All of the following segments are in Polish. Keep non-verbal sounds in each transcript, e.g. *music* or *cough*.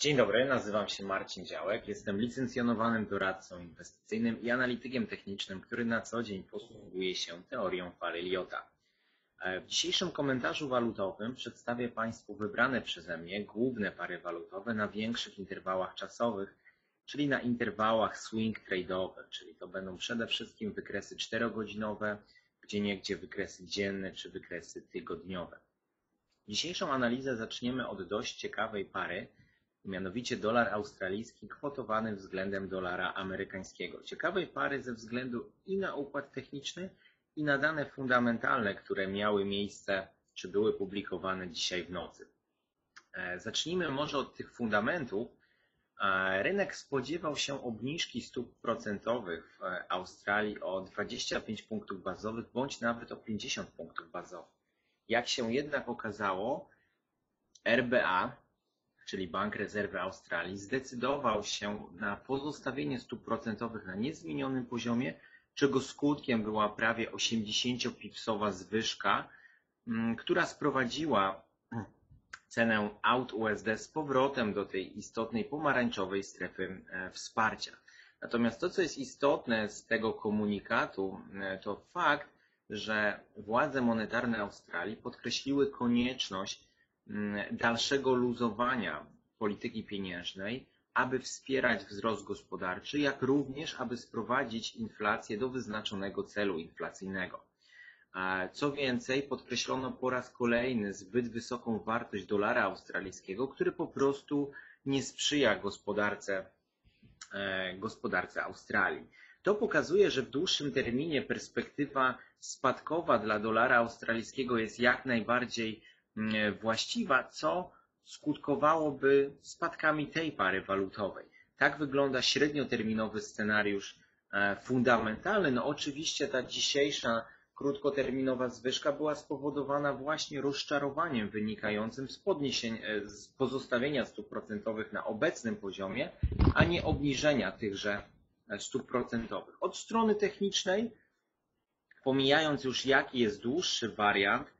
Dzień dobry, nazywam się Marcin Działek, jestem licencjonowanym doradcą inwestycyjnym i analitykiem technicznym, który na co dzień posługuje się teorią pary Liotta. W dzisiejszym komentarzu walutowym przedstawię Państwu wybrane przeze mnie główne pary walutowe na większych interwałach czasowych, czyli na interwałach swing trade'owe, czyli to będą przede wszystkim wykresy 4-godzinowe, gdzie niegdzie wykresy dzienne czy wykresy tygodniowe. Dzisiejszą analizę zaczniemy od dość ciekawej pary, mianowicie dolar australijski kwotowany względem dolara amerykańskiego. Ciekawej pary ze względu i na układ techniczny, i na dane fundamentalne, które miały miejsce, czy były publikowane dzisiaj w nocy. E, zacznijmy może od tych fundamentów. E, rynek spodziewał się obniżki stóp procentowych w Australii o 25 punktów bazowych, bądź nawet o 50 punktów bazowych. Jak się jednak okazało, RBA, czyli Bank Rezerwy Australii, zdecydował się na pozostawienie stóp procentowych na niezmienionym poziomie, czego skutkiem była prawie 80-pipsowa zwyżka, mm, która sprowadziła *clears throat* cenę out USD z powrotem do tej istotnej pomarańczowej strefy e, wsparcia. Natomiast to, co jest istotne z tego komunikatu, e, to fakt, że władze monetarne Australii podkreśliły konieczność dalszego luzowania polityki pieniężnej, aby wspierać wzrost gospodarczy, jak również aby sprowadzić inflację do wyznaczonego celu inflacyjnego. Co więcej, podkreślono po raz kolejny zbyt wysoką wartość dolara australijskiego, który po prostu nie sprzyja gospodarce, e, gospodarce Australii. To pokazuje, że w dłuższym terminie perspektywa spadkowa dla dolara australijskiego jest jak najbardziej mm, właściwa, co skutkowałoby spadkami tej pary walutowej. Tak wygląda średnioterminowy scenariusz e, fundamentalny. No oczywiście ta dzisiejsza krótkoterminowa zwyżka była spowodowana właśnie rozczarowaniem wynikającym z, e, z pozostawienia stóp procentowych na obecnym poziomie, a nie obniżenia tychże e, stóp procentowych. Od strony technicznej, pomijając już jaki jest dłuższy wariant,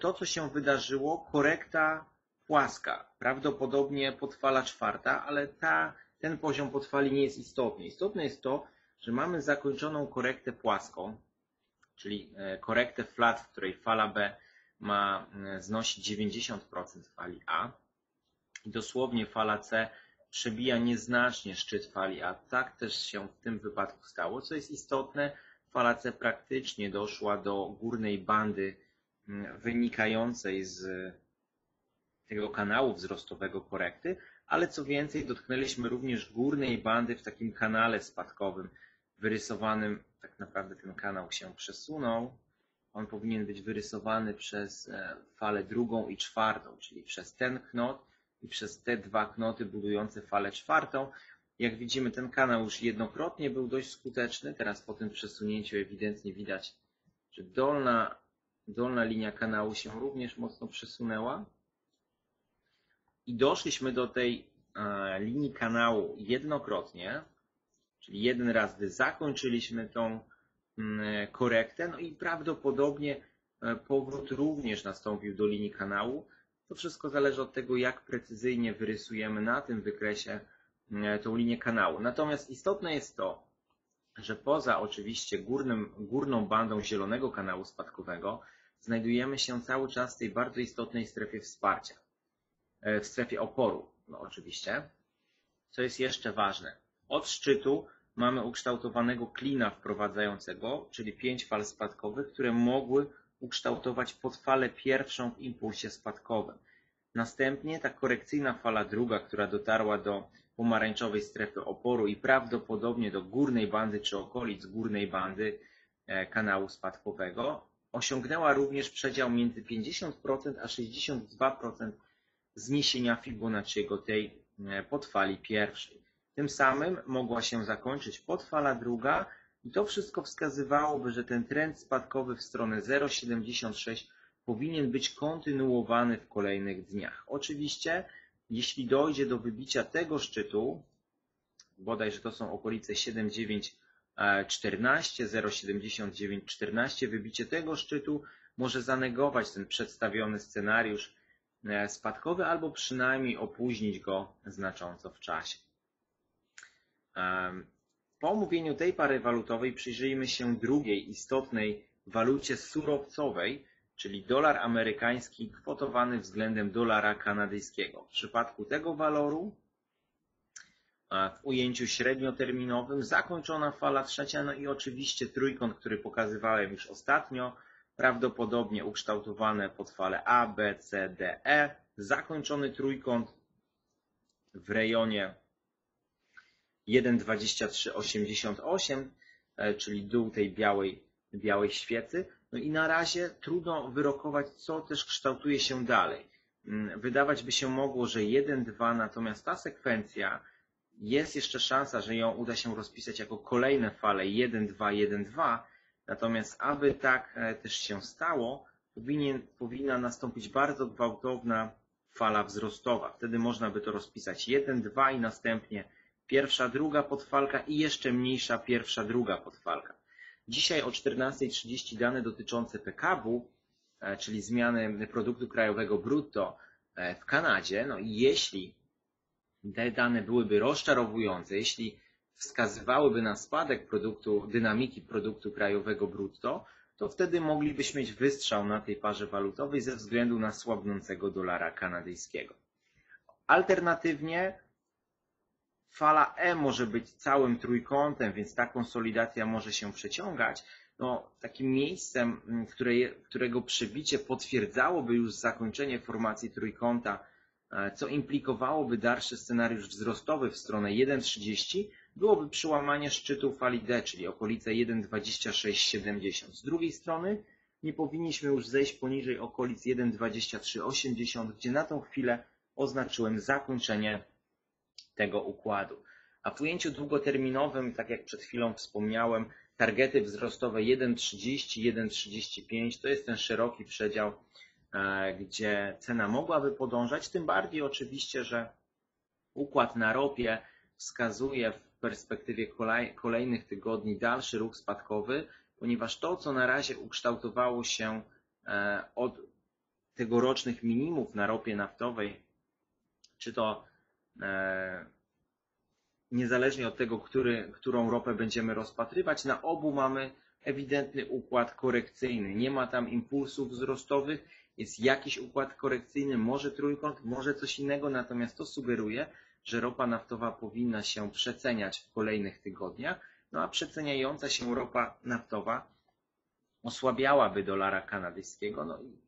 to co się wydarzyło, korekta płaska, prawdopodobnie podfala czwarta, ale ta, ten poziom podfali nie jest istotny. Istotne jest to, że mamy zakończoną korektę płaską, czyli e, korektę flat, w której fala B ma e, znosić 90% fali A i dosłownie fala C przebija nieznacznie szczyt fali A. Tak też się w tym wypadku stało. Co jest istotne, fala C praktycznie doszła do górnej bandy wynikającej z tego kanału wzrostowego korekty, ale co więcej dotknęliśmy również górnej bandy w takim kanale spadkowym wyrysowanym, tak naprawdę ten kanał się przesunął, on powinien być wyrysowany przez e, falę drugą i czwartą, czyli przez ten knot i przez te dwa knoty budujące falę czwartą. Jak widzimy, ten kanał już jednokrotnie był dość skuteczny. Teraz po tym przesunięciu ewidentnie widać, że dolna, dolna linia kanału się również mocno przesunęła i doszliśmy do tej e, linii kanału jednokrotnie, czyli jeden raz, gdy zakończyliśmy tą mm, korektę, no i prawdopodobnie e, powrót również nastąpił do linii kanału. To wszystko zależy od tego, jak precyzyjnie wyrysujemy na tym wykresie mm, tą linię kanału. Natomiast istotne jest to, że poza oczywiście górnym, górną bandą zielonego kanału spadkowego znajdujemy się cały czas w tej bardzo istotnej strefie wsparcia. E, w strefie oporu, no oczywiście. Co jest jeszcze ważne? Od szczytu mamy ukształtowanego klina wprowadzającego, czyli pięć fal spadkowych, które mogły ukształtować podfalę pierwszą w impulsie spadkowym. Następnie ta korekcyjna fala druga, która dotarła do pomarańczowej strefy oporu i prawdopodobnie do górnej bandy czy okolic górnej bandy e, kanału spadkowego, osiągnęła również przedział między 50% a 62% zniesienia Fibonacciego tej e, podfali pierwszej. Tym samym mogła się zakończyć podfala druga i to wszystko wskazywałoby, że ten trend spadkowy w stronę 0,76 powinien być kontynuowany w kolejnych dniach. Oczywiście, jeśli dojdzie do wybicia tego szczytu, bodajże to są okolice 7,914, 0,7914, wybicie tego szczytu może zanegować ten przedstawiony scenariusz e, spadkowy albo przynajmniej opóźnić go znacząco w czasie. Po omówieniu tej pary walutowej przyjrzyjmy się drugiej istotnej walucie surowcowej, czyli dolar amerykański kwotowany względem dolara kanadyjskiego. W przypadku tego waloru w ujęciu średnioterminowym zakończona fala trzecia, no i oczywiście trójkąt, który pokazywałem już ostatnio, prawdopodobnie ukształtowane pod fale A, B, C, D, E, zakończony trójkąt w rejonie 1,2388, e, czyli dół tej białej, białej świecy. No i na razie trudno wyrokować, co też kształtuje się dalej. Mm, wydawać by się mogło, że 1-2, natomiast ta sekwencja jest jeszcze szansa, że ją uda się rozpisać jako kolejne fale 1-2, 1-2. Natomiast aby tak e, też się stało, powinien, powinna nastąpić bardzo gwałtowna fala wzrostowa. Wtedy można by to rozpisać 1-2 i następnie pierwsza, druga podfalka i jeszcze mniejsza pierwsza, druga podfalka. Dzisiaj o 14.30 dane dotyczące PKW, e, czyli zmiany produktu krajowego brutto e, w Kanadzie. No i jeśli te dane byłyby rozczarowujące, jeśli wskazywałyby na spadek produktu, dynamiki produktu krajowego brutto, to wtedy moglibyśmy mieć wystrzał na tej parze walutowej ze względu na słabnącego dolara kanadyjskiego. Alternatywnie fala E może być całym trójkątem, więc ta konsolidacja może się przeciągać. No, takim miejscem, które, którego przebicie potwierdzałoby już zakończenie formacji trójkąta, co implikowałoby dalszy scenariusz wzrostowy w stronę 1,30, byłoby przełamanie szczytu fali D, czyli okolice 1,2670. Z drugiej strony nie powinniśmy już zejść poniżej okolic 1,2380, gdzie na tą chwilę oznaczyłem zakończenie tego układu. A w ujęciu długoterminowym, tak jak przed chwilą wspomniałem, targety wzrostowe 1,30, 1,35 to jest ten szeroki przedział, e, gdzie cena mogłaby podążać, tym bardziej oczywiście, że układ na ropie wskazuje w perspektywie kolejnych tygodni dalszy ruch spadkowy, ponieważ to, co na razie ukształtowało się e, od tegorocznych minimów na ropie naftowej, czy to E, niezależnie od tego, który, którą ropę będziemy rozpatrywać, na obu mamy ewidentny układ korekcyjny. Nie ma tam impulsów wzrostowych, jest jakiś układ korekcyjny, może trójkąt, może coś innego, natomiast to sugeruje, że ropa naftowa powinna się przeceniać w kolejnych tygodniach, no a przeceniająca się ropa naftowa osłabiałaby dolara kanadyjskiego no i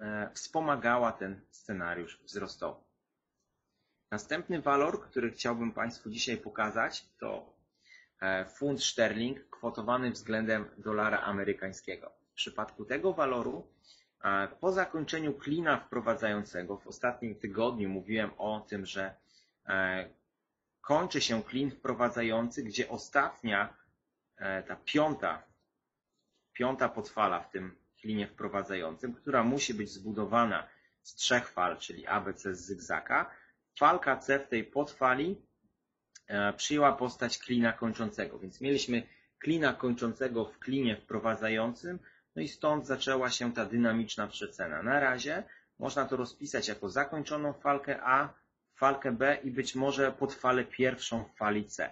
e, wspomagała ten scenariusz wzrostowy. Następny walor, który chciałbym Państwu dzisiaj pokazać, to e, funt sterling kwotowany względem dolara amerykańskiego. W przypadku tego waloru, po zakończeniu klina wprowadzającego, w ostatnim tygodniu mówiłem o tym, że e, kończy się klin wprowadzający, gdzie ostatnia, ta piąta, piąta podfala w tym klinie wprowadzającym, która musi być zbudowana z trzech fal, czyli ABC z zygzaka, falka C w tej podfali e, przyjęła postać klina kończącego, więc mieliśmy klina kończącego w klinie wprowadzającym, no i stąd zaczęła się ta dynamiczna przecena. Na razie można to rozpisać jako zakończoną falkę A, falkę B i być może podfalę pierwszą w fali C.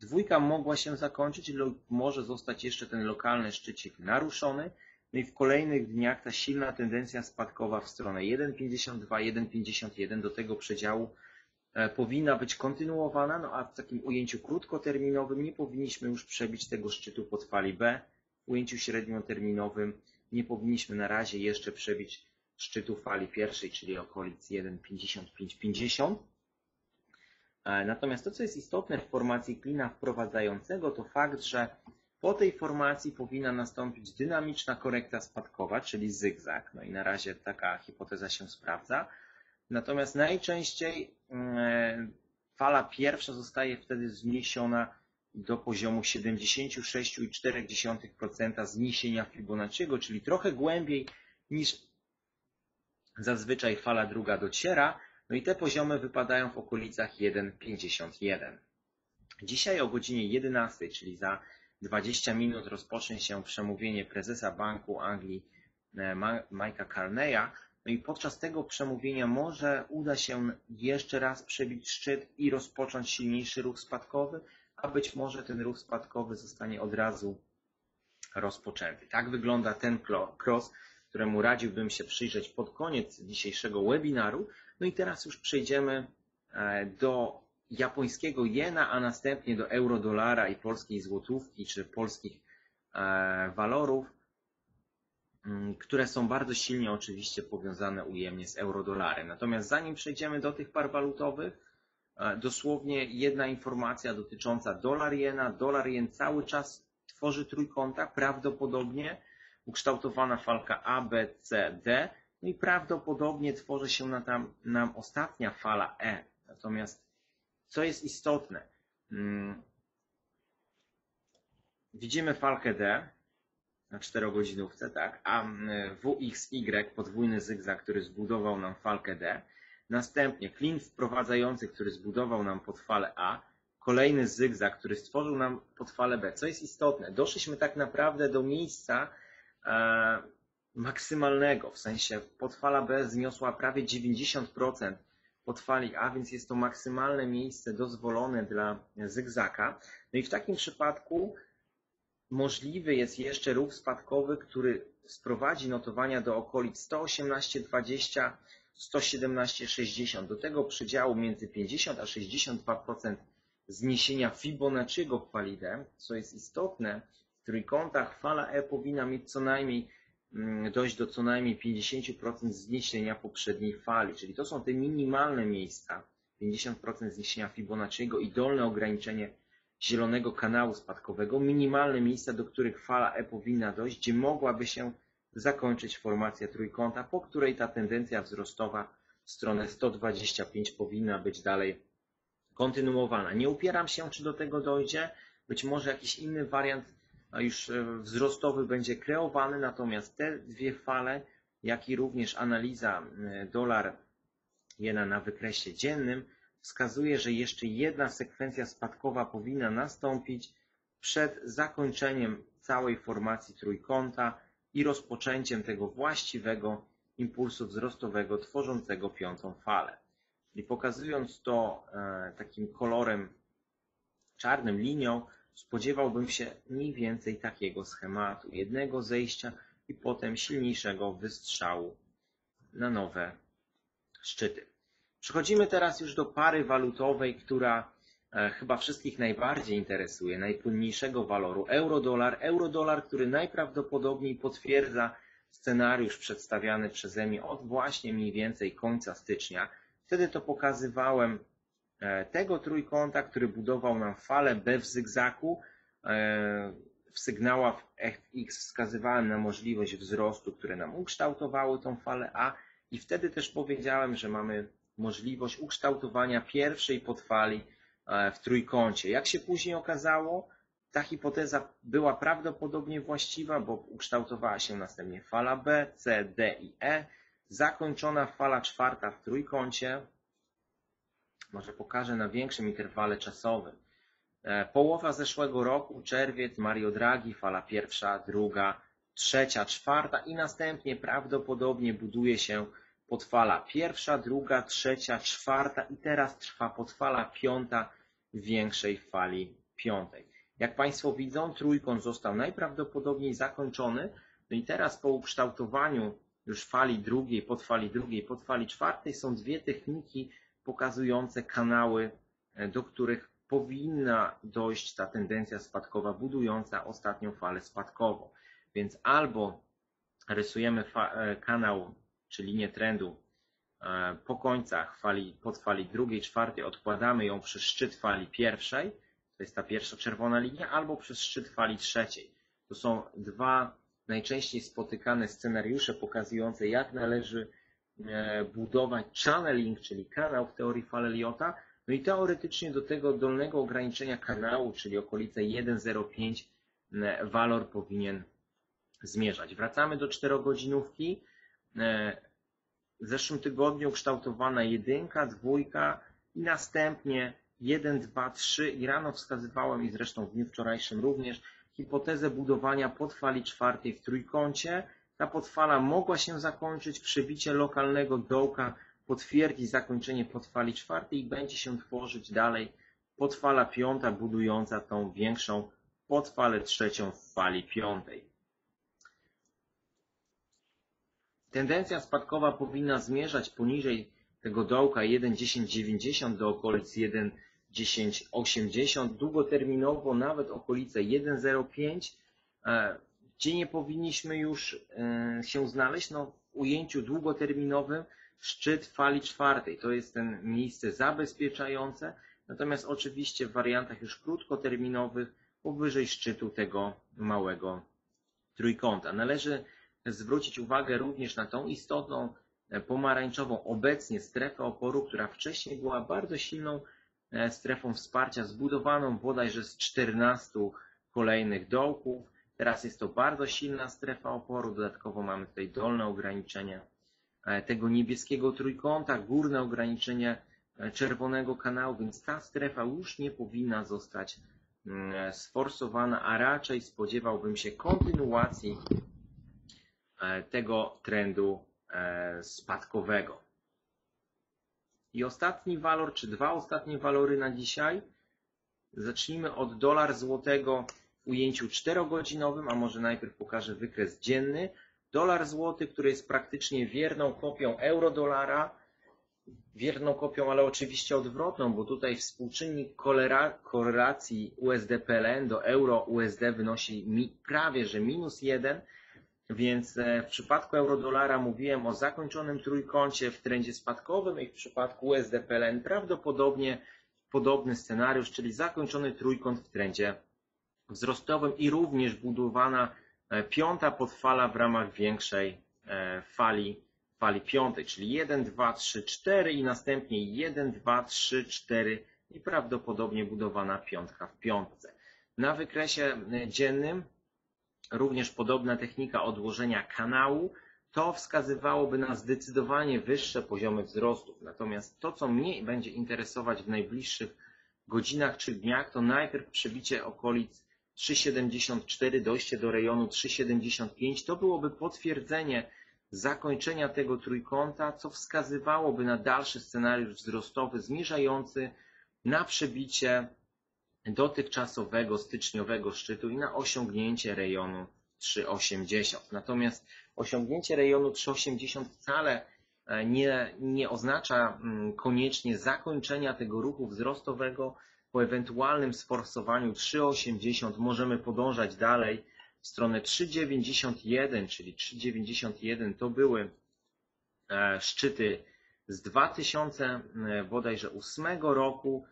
Dwójka mogła się zakończyć lub może zostać jeszcze ten lokalny szczycik naruszony, no i w kolejnych dniach ta silna tendencja spadkowa w stronę 1,52, 1,51 do tego przedziału e, powinna być kontynuowana, no a w takim ujęciu krótkoterminowym nie powinniśmy już przebić tego szczytu pod fali B. Ujęciu średnioterminowym nie powinniśmy na razie jeszcze przebić szczytu fali pierwszej, czyli okolic 1,55-50. E, natomiast to, co jest istotne w formacji klina wprowadzającego, to fakt, że po tej formacji powinna nastąpić dynamiczna korekta spadkowa, czyli zygzak. No i na razie taka hipoteza się sprawdza. Natomiast najczęściej mm, fala pierwsza zostaje wtedy zniesiona do poziomu 76,4% zniesienia Fibonacciego, czyli trochę głębiej niż zazwyczaj fala druga dociera. No i te poziomy wypadają w okolicach 1,51. Dzisiaj o godzinie 11, czyli za 20 minut rozpocznie się przemówienie prezesa Banku Anglii e, Mike'a Carneya. No i podczas tego przemówienia może uda się jeszcze raz przebić szczyt i rozpocząć silniejszy ruch spadkowy, a być może ten ruch spadkowy zostanie od razu rozpoczęty. Tak wygląda ten cross, któremu radziłbym się przyjrzeć pod koniec dzisiejszego webinaru. No i teraz już przejdziemy e, do japońskiego jena, a następnie do euro-dolara i polskiej złotówki, czy polskich e, walorów, mm, które są bardzo silnie oczywiście powiązane ujemnie z euro-dolarem. Natomiast zanim przejdziemy do tych par walutowych, dosłownie jedna informacja dotycząca dolar-jena. Dolar-jen cały czas tworzy trójkąta, prawdopodobnie ukształtowana falka A, B, C, D, no i prawdopodobnie tworzy się na tam, nam ostatnia fala E. Natomiast co jest istotne, hmm, widzimy falkę D na 4 godzinówce, tak, a mm, WXY, podwójny zygzak, który zbudował nam falkę D, następnie klin wprowadzający, który zbudował nam pod falę A, kolejny zygzak, który stworzył nam pod falę B. Co jest istotne, doszliśmy tak naprawdę do miejsca, E, maksymalnego, w sensie podfala B zniosła prawie 90% podfali A, więc jest to maksymalne miejsce dozwolone dla zygzaka. No i w takim przypadku możliwy jest jeszcze ruch spadkowy, który sprowadzi notowania do okolic 118,20, 117,60. Do tego przedziału między 50 a 62% zniesienia Fibonacciego w fali D, co jest istotne, trójkątach fala E powinna mieć co najmniej mm, dojść do co najmniej 50% zniesienia poprzedniej fali, czyli to są te minimalne miejsca, 50% zniesienia Fibonacciego i dolne ograniczenie zielonego kanału spadkowego, minimalne miejsca, do których fala E powinna dojść, gdzie mogłaby się zakończyć formacja trójkąta, po której ta tendencja wzrostowa w stronę 125 powinna być dalej kontynuowana. Nie upieram się, czy do tego dojdzie. Być może jakiś inny wariant już e, wzrostowy będzie kreowany, natomiast te dwie fale, jak i również analiza e, dolar jena na wykresie dziennym wskazuje, że jeszcze jedna sekwencja spadkowa powinna nastąpić przed zakończeniem całej formacji trójkąta i rozpoczęciem tego właściwego impulsu wzrostowego tworzącego piątą falę. I pokazując to e, takim kolorem czarnym linią, spodziewałbym się mniej więcej takiego schematu. Jednego zejścia i potem silniejszego wystrzału na nowe szczyty. Przechodzimy teraz już do pary walutowej, która chyba wszystkich najbardziej interesuje, najpłynniejszego waloru euro-dolar. Euro-dolar, który najprawdopodobniej potwierdza scenariusz przedstawiany przeze mnie od właśnie mniej więcej końca stycznia. Wtedy to pokazywałem E, tego trójkąta, który budował nam falę B w zygzaku. E, w sygnałach FX wskazywałem na możliwość wzrostu, które nam ukształtowały tą falę A i wtedy też powiedziałem, że mamy możliwość ukształtowania pierwszej podfali e, w trójkącie. Jak się później okazało, ta hipoteza była prawdopodobnie właściwa, bo ukształtowała się następnie fala B, C, D i E, zakończona fala czwarta w trójkącie, może pokażę na większym interwale czasowym. E, połowa zeszłego roku, czerwiec, Mario Draghi, fala pierwsza, druga, trzecia, czwarta i następnie prawdopodobnie buduje się podfala pierwsza, druga, trzecia, czwarta i teraz trwa podfala piąta w większej fali piątej. Jak Państwo widzą, trójkąt został najprawdopodobniej zakończony. No i teraz po ukształtowaniu już fali drugiej, podfali drugiej, podfali czwartej są dwie techniki pokazujące kanały, e, do których powinna dojść ta tendencja spadkowa budująca ostatnią falę spadkową. Więc albo rysujemy e, kanał czy linię trendu e, po końcach fali, pod fali drugiej, czwartej, odkładamy ją przez szczyt fali pierwszej, to jest ta pierwsza czerwona linia, albo przez szczyt fali trzeciej. To są dwa najczęściej spotykane scenariusze pokazujące, jak należy E, budować channeling, czyli kanał w teorii Faleliota. No i teoretycznie do tego dolnego ograniczenia kanału, czyli okolice 1,05 e, walor powinien zmierzać. Wracamy do czterogodzinówki. E, w zeszłym tygodniu kształtowana jedynka, dwójka i następnie 1, 2, 3 i rano wskazywałem i zresztą w dniu wczorajszym również hipotezę budowania podfali czwartej w trójkącie. Ta podfala mogła się zakończyć, przebicie lokalnego dołka potwierdzi zakończenie podfali czwartej i będzie się tworzyć dalej podfala piąta, budująca tą większą podfalę trzecią w fali piątej. Tendencja spadkowa powinna zmierzać poniżej tego dołka 1,1090 do okolic 1,1080, długoterminowo nawet okolice 1,05, e, gdzie nie powinniśmy już e, się znaleźć, no w ujęciu długoterminowym szczyt fali czwartej, to jest ten miejsce zabezpieczające, natomiast oczywiście w wariantach już krótkoterminowych powyżej szczytu tego małego trójkąta. Należy zwrócić uwagę również na tą istotną e, pomarańczową obecnie strefę oporu, która wcześniej była bardzo silną e, strefą wsparcia, zbudowaną bodajże z 14 kolejnych dołków. Teraz jest to bardzo silna strefa oporu, dodatkowo mamy tutaj dolne ograniczenie e, tego niebieskiego trójkąta, górne ograniczenie czerwonego kanału, więc ta strefa już nie powinna zostać mm, sforsowana, a raczej spodziewałbym się kontynuacji tego trendu e, spadkowego. I ostatni walor, czy dwa ostatnie walory na dzisiaj. Zacznijmy od dolar złotego w ujęciu 4-godzinowym, a może najpierw pokażę wykres dzienny. Dolar złoty, który jest praktycznie wierną kopią euro-dolara, wierną kopią, ale oczywiście odwrotną, bo tutaj współczynnik korelacji USD-PLN do euro-USD wynosi prawie że minus 1, więc e, w przypadku eurodolara mówiłem o zakończonym trójkącie w trendzie spadkowym i w przypadku USD-PLN prawdopodobnie podobny scenariusz, czyli zakończony trójkąt w trendzie wzrostowym i również budowana e, piąta podfala w ramach większej e, fali, fali piątej, czyli 1, 2, 3, 4 i następnie 1, 2, 3, 4 i prawdopodobnie budowana piątka w piątce. Na wykresie dziennym również podobna technika odłożenia kanału, to wskazywałoby na zdecydowanie wyższe poziomy wzrostów. Natomiast to, co mnie będzie interesować w najbliższych godzinach czy dniach, to najpierw przebicie okolic 3,74, dojście do rejonu 3,75. To byłoby potwierdzenie zakończenia tego trójkąta, co wskazywałoby na dalszy scenariusz wzrostowy zmierzający na przebicie dotychczasowego styczniowego szczytu i na osiągnięcie rejonu 3,80. Natomiast osiągnięcie rejonu 3,80 wcale e, nie, nie oznacza mm, koniecznie zakończenia tego ruchu wzrostowego. Po ewentualnym sforsowaniu 3,80 możemy podążać dalej w stronę 3,91, czyli 3,91 to były e, szczyty z 2000 e, bodajże 8 roku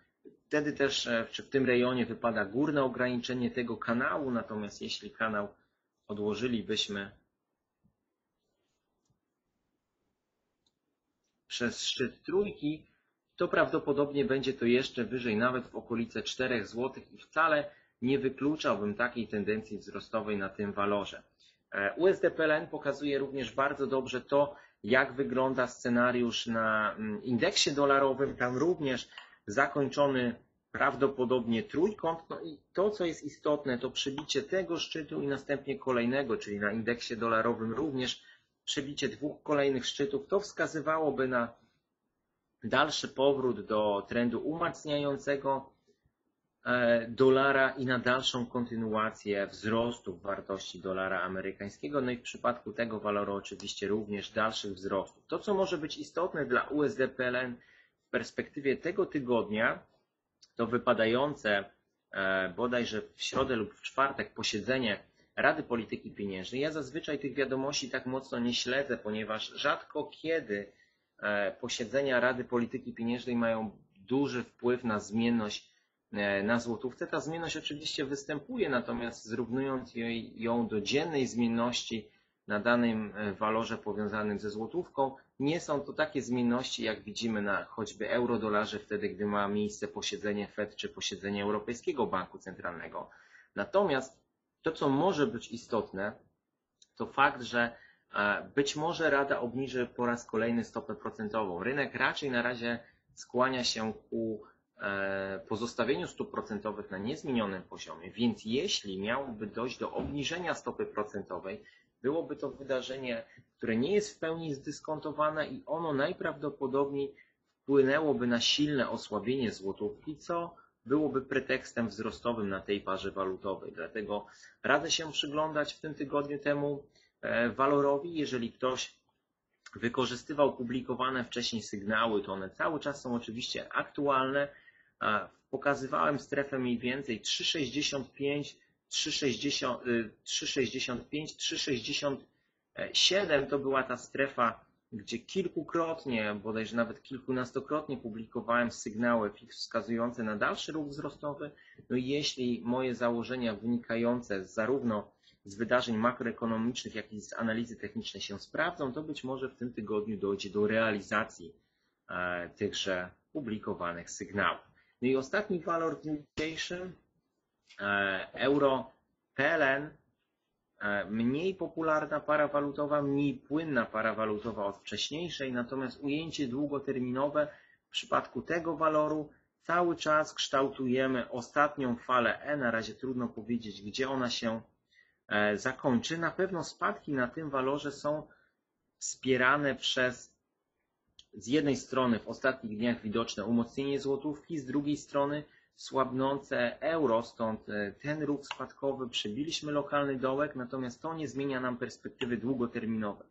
Wtedy też e, w tym rejonie wypada górne ograniczenie tego kanału, natomiast jeśli kanał odłożylibyśmy przez szczyt trójki, to prawdopodobnie będzie to jeszcze wyżej, nawet w okolice 4 zł i wcale nie wykluczałbym takiej tendencji wzrostowej na tym walorze. E, USD-PLN pokazuje również bardzo dobrze to, jak wygląda scenariusz na mm, indeksie dolarowym. Tam również zakończony prawdopodobnie trójkąt. No i to, co jest istotne, to przebicie tego szczytu i następnie kolejnego, czyli na indeksie dolarowym również przebicie dwóch kolejnych szczytów. To wskazywałoby na dalszy powrót do trendu umacniającego e, dolara i na dalszą kontynuację wzrostu wartości dolara amerykańskiego. No i w przypadku tego waloru oczywiście również dalszych wzrostów. To, co może być istotne dla USD-PLN w perspektywie tego tygodnia, to wypadające e, bodajże w środę lub w czwartek posiedzenie Rady Polityki Pieniężnej. Ja zazwyczaj tych wiadomości tak mocno nie śledzę, ponieważ rzadko kiedy e, posiedzenia Rady Polityki Pieniężnej mają duży wpływ na zmienność e, na złotówce. Ta zmienność oczywiście występuje, natomiast zrównując ją do dziennej zmienności na danym walorze powiązanym ze złotówką, nie są to takie zmienności, jak widzimy na choćby euro-dolarze wtedy, gdy ma miejsce posiedzenie Fed czy posiedzenie Europejskiego Banku Centralnego. Natomiast to, co może być istotne, to fakt, że e, być może Rada obniży po raz kolejny stopę procentową. Rynek raczej na razie skłania się ku e, pozostawieniu stóp procentowych na niezmienionym poziomie, więc jeśli miałoby dojść do obniżenia stopy procentowej, byłoby to wydarzenie, które nie jest w pełni zdyskontowane i ono najprawdopodobniej wpłynęłoby na silne osłabienie złotówki, co byłoby pretekstem wzrostowym na tej parze walutowej. Dlatego radzę się przyglądać w tym tygodniu temu e, walorowi. Jeżeli ktoś wykorzystywał publikowane wcześniej sygnały, to one cały czas są oczywiście aktualne. Pokazywałem strefę mniej więcej 3,65, 3,65, 3,67 to była ta strefa, gdzie kilkukrotnie, bodajże nawet kilkunastokrotnie publikowałem sygnały wskazujące na dalszy ruch wzrostowy. No i jeśli moje założenia wynikające zarówno z wydarzeń makroekonomicznych, jak i z analizy technicznej się sprawdzą, to być może w tym tygodniu dojdzie do realizacji e, tychże publikowanych sygnałów. No i ostatni walor w dniu dzisiejszym, euro PLN, e, mniej popularna para walutowa, mniej płynna para walutowa od wcześniejszej, natomiast ujęcie długoterminowe w przypadku tego waloru cały czas kształtujemy ostatnią falę E, na razie trudno powiedzieć, gdzie ona się E, zakończy. Na pewno spadki na tym walorze są wspierane przez z jednej strony w ostatnich dniach widoczne umocnienie złotówki, z drugiej strony słabnące euro, stąd e, ten ruch spadkowy przebiliśmy lokalny dołek, natomiast to nie zmienia nam perspektywy długoterminowej.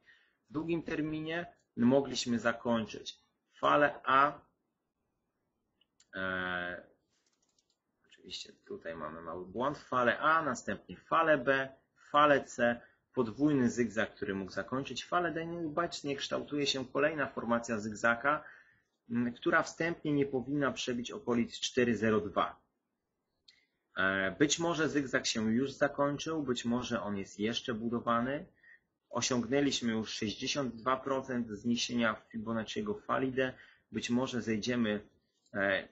W długim terminie mogliśmy zakończyć falę A. E, oczywiście tutaj mamy mały błąd, falę A, następnie falę B, falę C, podwójny zygzak, który mógł zakończyć falę D. Bacznie kształtuje się kolejna formacja zygzaka, która wstępnie nie powinna przebić okolic 4,02. E, być może zygzak się już zakończył, być może on jest jeszcze budowany. Osiągnęliśmy już 62% zniesienia Fibonacciego fali D. Być może zejdziemy e,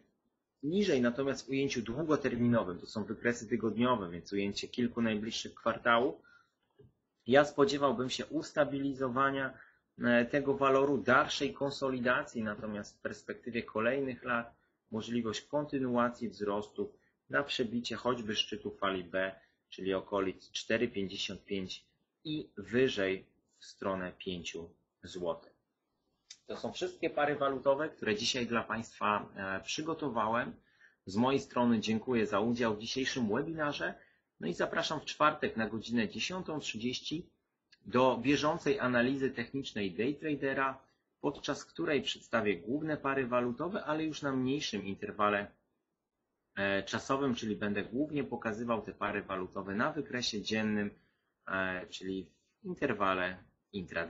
niżej, natomiast w ujęciu długoterminowym, to są wykresy tygodniowe, więc ujęcie kilku najbliższych kwartałów, ja spodziewałbym się ustabilizowania tego waloru, dalszej konsolidacji, natomiast w perspektywie kolejnych lat możliwość kontynuacji wzrostu na przebicie choćby szczytu fali B, czyli okolic 4,55 i wyżej w stronę 5 zł. To są wszystkie pary walutowe, które dzisiaj dla Państwa e, przygotowałem. Z mojej strony dziękuję za udział w dzisiejszym webinarze. No i zapraszam w czwartek na godzinę 10.30 do bieżącej analizy technicznej daytradera, podczas której przedstawię główne pary walutowe, ale już na mniejszym interwale e, czasowym, czyli będę głównie pokazywał te pary walutowe na wykresie dziennym, e, czyli w interwale intraday.